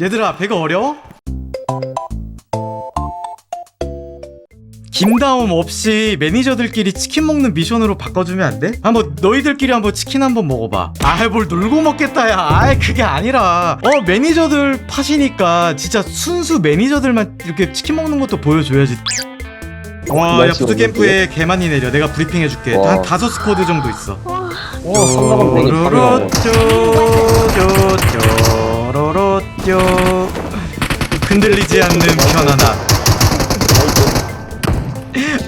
얘들아 배가 어려워? 김다움 없이 매니저들끼리 치킨 먹는 미션으로 바꿔주면 안 돼? 한번 너희들끼리 한번 치킨 한번 먹어봐. 아이 뭘 놀고 먹겠다 야. 아이 그게 아니라 어 매니저들 팟이니까 진짜 순수 매니저들만 이렇게 치킨 먹는 것도 보여줘야지. 와야 부트캠프에 개 많이 내려. 내가 브리핑 해줄게. 와. 한 다섯 스쿼드 정도 있어. 어, 삼각원뱅이 파면 쪼 쪼쪼쪼쪼 흔들리지 않는 편안함.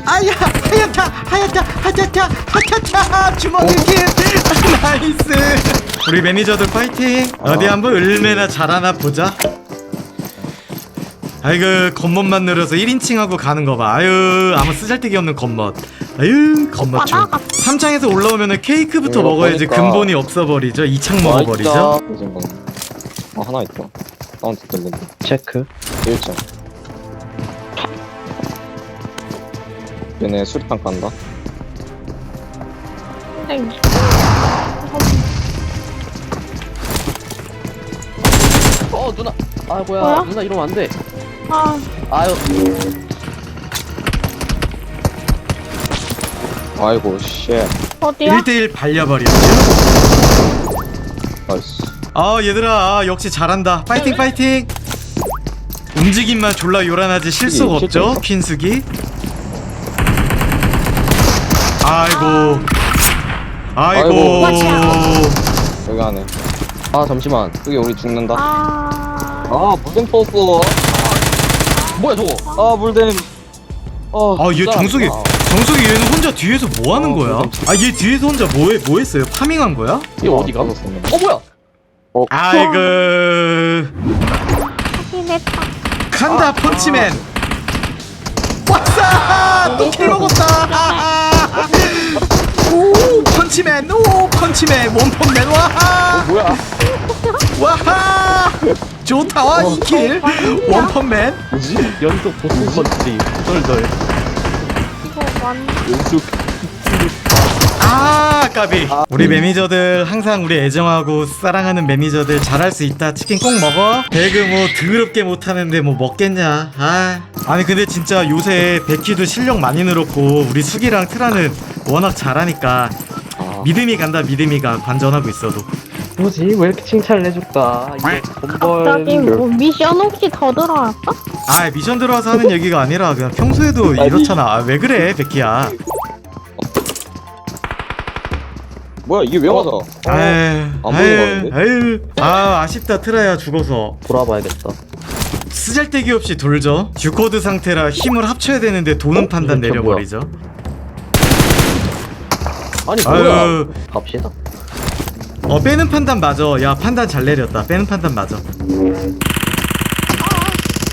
아야 하얗다 하얗다 하얗다 하얗다. 주먹을 킬 나이스. 우리 매니저들 파이팅. 어디 한번 얼마나 잘하나 보자. 아이고 겉멋만 늘어서 1인칭하고 가는 거봐. 아유 아무 쓰잘데기 없는 겉멋. 아유 겉멋충 3창에서 올라오면 은 케이크부터 먹어야지 보니까- 근본이 없어버리죠. 2창 먹어버리죠. 요즘 뭐. 어 하나 있다 사운드 들린다. 체크. 1층 얘네 수리탄 간다. 어 누나. 아 뭐야, 뭐야? 누나 이러면 안돼. 아, 아유. 아이고 쉣. 어디야? 1대1 발려버리죠 나이스 아 얘들아. 아, 역시 잘한다. 파이팅 파이팅. 움직임만 졸라 요란하지 실속 이, 없죠. 퀸숙이? 아이고. 아이고. 여기 안에. 아 잠시만. 여기 우리 죽는다. 아, 아 물댐 퍼었어. 뭐야 저거? 아 물댐 어아얘 정숙이 정숙이 얘는 혼자 뒤에서 뭐 하는 어, 거야? 아 얘 뒤에서 혼자 뭐해 뭐 했어요? 파밍한 거야? 이게 어디가? 어 뭐야 아이고 확인했다. 간다 펀치맨. 왔어 또킬 먹었다. 오. 펀치맨 오 펀치맨. 원펀맨 와하 뭐야? 와하 좋다 와 2킬. 원펀맨. 뭐지? 연속 보스 펀치. 덜덜. 이거 완. 연숙 아 까비. 우리 매니저들 항상 우리 애정하고 사랑하는 매니저들 잘할 수 있다. 치킨 꼭 먹어. 배그 뭐 더럽게 못하는데 뭐 먹겠냐? 아. 아니 근데 진짜 요새 백희도 실력 많이 늘었고 우리 숙이랑 트라는 워낙 잘하니까 아 믿음이 간다 믿음이 가 관전하고 있어도. 뭐지? 왜 이렇게 칭찬을 해줄까? 이게 갑자기 뭐 미션 혹시 더 들어갈까? 아 미션 들어와서 하는 얘기가 아니라 그냥 평소에도 아니. 이렇잖아. 아, 왜 그래 백희야 뭐야 이게 왜 맞아 아유 안 보는 아유 거는데? 아유 아 아쉽다 트라야 죽어서 돌아봐야겠다 쓰잘데기 없이 돌죠. 듀코드 상태라 힘을 합쳐야 되는데 도는 어? 판단 내려버리죠. 아니 뭐야 아유, 갑시다 어 빼는 판단 맞아. 야 판단 잘 내렸다. 빼는 판단 맞아.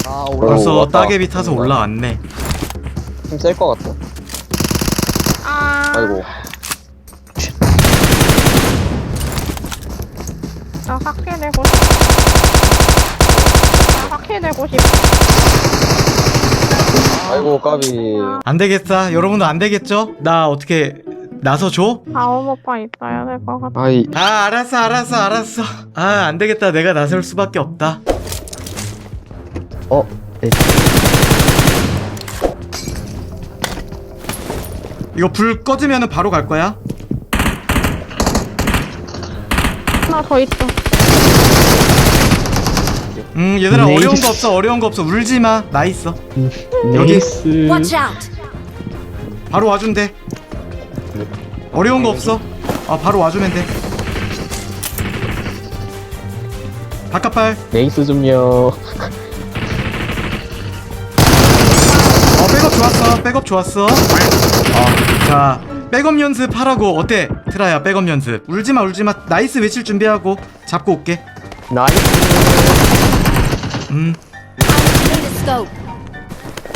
아 어, 올라 벌써 왔다. 따개비 타서. 올라왔네. 힘셀것 같아 아, 아이고 나 확해내고 싶. 나 확해내고 싶. 아이고 까비 안 되겠다. 여러분도 안 되겠죠? 나 어떻게 나서 줘? 다음 오빠 있어야 될 것 같아. 아이 아 알았어 알았어 알았어. 아 안 되겠다. 내가 나설 수밖에 없다. 어 네. 이거 불 꺼지면은 바로 갈 거야. 하나 더 있어. 음 얘들아 네이스. 어려운 거 없어 어려운 거 없어 울지 마. 나 있어. 여기 네이스 Watch out! 바로 와준대. 어려운 거 없어. 아 바로 와주면 돼. 바깥발. 네이스 좀요 어 백업 좋았어. 백업 좋았어. 어, 자 백업 연습하라고 어때? 트라야 백업 연습. 울지마 울지마. 나이스 외칠 준비하고 잡고 올게. 나이스 음.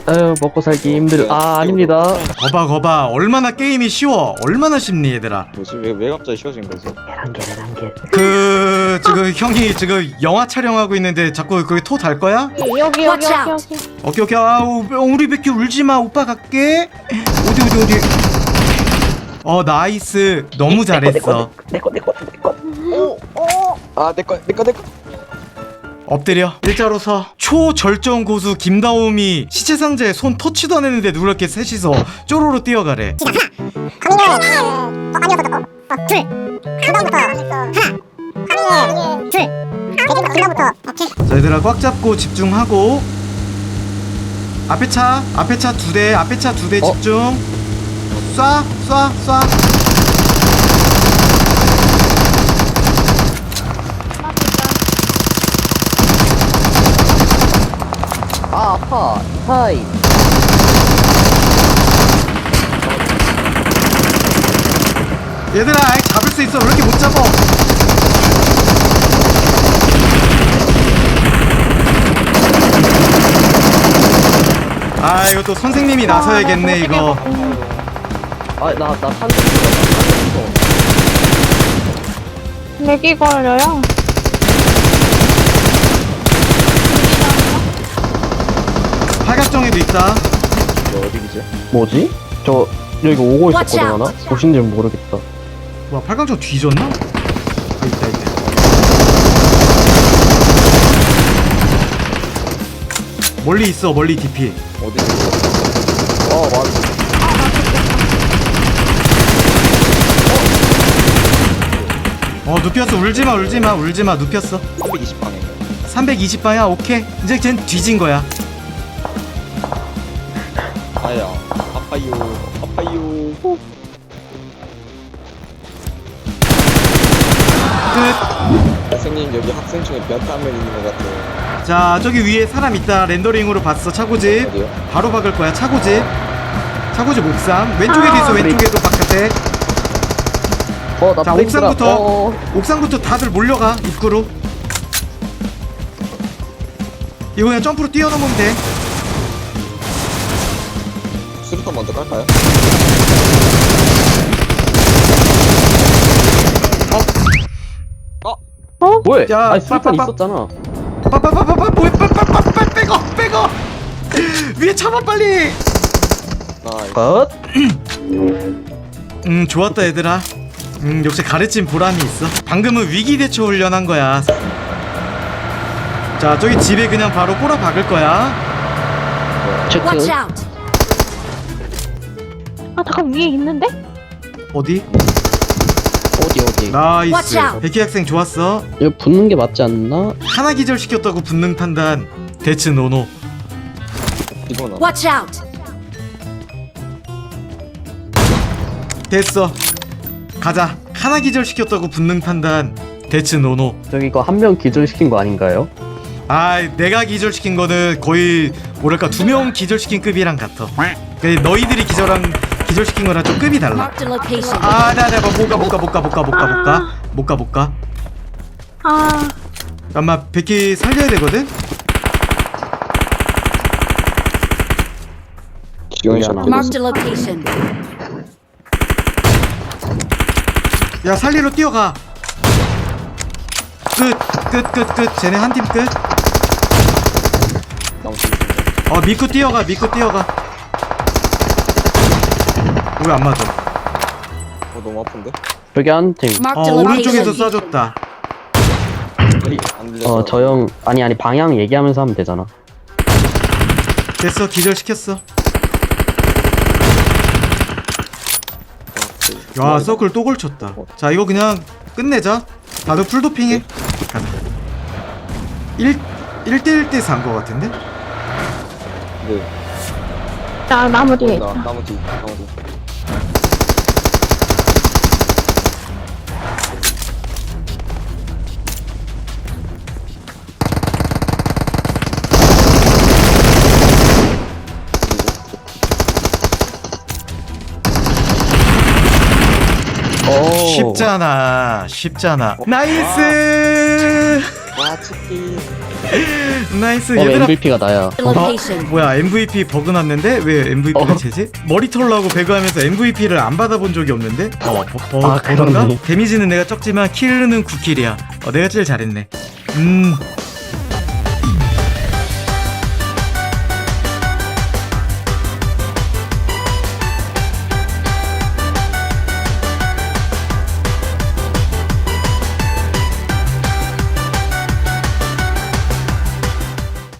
아유 먹고 살기 힘들 아 아닙니다 거봐 거봐. 얼마나 게임이 쉬워. 얼마나 쉽니 얘들아. 뭐지 왜, 왜 갑자기 쉬워진 거지 계란계 계란계 그 지금 형이 지금 영화 촬영하고 있는데 자꾸 거기 토 달 거야? 여기 여기 여기 Watch out. 여기. 오케이 오케이 아우 우리 백희 울지마 오빠 갈게 어디 어디 어디 어 나이스. 너무 잘했어. 내거 내거 내거 아 엎드려. 일자로 서 초절정 고수 김다움이 시체 상자에 손 터치도 안 했는데 누렇게 셋이서 쪼로로 뛰어가래. 자 얘들아 꽉 잡고 집중하고. 앞에 차 앞에 차 두대 앞에 차 두대 어? 집중 쏴 쏴 쏴. 아 아파. 하이. 얘들아 아이, 잡을 수 있어. 왜 이렇게 못 잡어 아 이거 또 선생님이 나서야겠네 이거 아 나나 산적 맥이 걸려요. 팔각정에도 있다 이거 어디지? 뭐지? 저 여기 오고 Watch 있었거든 하나? 보신지는 모르겠다 와 팔각정 뒤졌나? 아 있다 있다 멀리 있어 멀리 DP 어디지? 어 맞아 어 눕혔어. 울지마 울지마 울지마. 눕혔어. 320방에. 320방이야? 오케이. 이제 쟨 뒤진 거야. 아야 아파요 아파요. 끝. 선생님 여기 학생 중에 한명 있는 것 같아요? 자 저기 위에 사람 있다. 렌더링으로 봤어. 차고집. 어디요? 바로 박을 거야 차고집. 차고집 옥상. 왼쪽에도 있어 아, 왼쪽에도 바깥에 어 나 자, 옥상부터. 옥상부터 다들 몰려가 입구로. 이거 그냥 점프로 뛰어넘으면 돼. 수류탄 먼저 깔까요? 뭐해? 야, 아니 수류탄. 있었잖아. 빠빠빠빠빠 뭐야 빠빠빠빠 빼고 빼고. 위에 참아 빨리. 나이스. 컷. 음 좋았다 얘들아 음 역시 가르친 보람이 있어 방금은 위기 대처 훈련한 거야 자 저기 집에 그냥 바로 꼬라 박을 거야 체크 Watch out! 아 잠깐 위에 있는데? 어디? 어디 어디 나이스 Watch out. 백희 학생 좋았어 이거 붙는 게 맞지 않나? 하나 기절시켰다고 붙는 판단 대츠 노노 이거나 Watch out! 됐어 가자 하나 기절시켰다고 붙는 판단 대츠 노노 저기 이거 한 명 기절시킨 거 아닌가요? 아 내가 기절시킨 거는 거의 뭐랄까 두 명 기절시킨 급이랑 같아 그 너희들이 기절한 기절시킨 거랑 좀 급이 달라 Marked a location. 아나나 못가 못가 못가 못가 못가 못가 못가 못가아 잠깐만 백희 살려야 되거든 미안하다. Marked a location. 야 살리러 뛰어가. 끝끝 끝 끝. 쟤네 한 팀 끝. 어 믿고 뛰어가 믿고 뛰어가. 왜 안 맞아? 어 너무 아픈데? 저기 한 팀. Marked 어 a 오른쪽에서 location. 쏴줬다. 안어저 형 아니 아니 방향 얘기하면서 하면 되잖아. 됐어 기절시켰어 야 서클 또 걸쳤다. 자 이거 그냥 끝내자. 다들 풀도핑해. 가자 1 1대1대 4인 거 같은데? 네. 나 나무 뒤에 있다. 뒤 나무 뒤 쉽잖아 쉽잖아 나이스 와 치킨 나이스 어 얘들아 MVP가 나야 Location. 뭐야 MVP 버그 났는데 왜 MVP가 어. 쟤지? 머리 털라고 배그하면서 MVP를 안 받아본 적이 없는데? 어, 버, 버, 아? 그러네. 데미지는 내가 적지만 킬은 9킬이야 어, 내가 제일 잘했네 음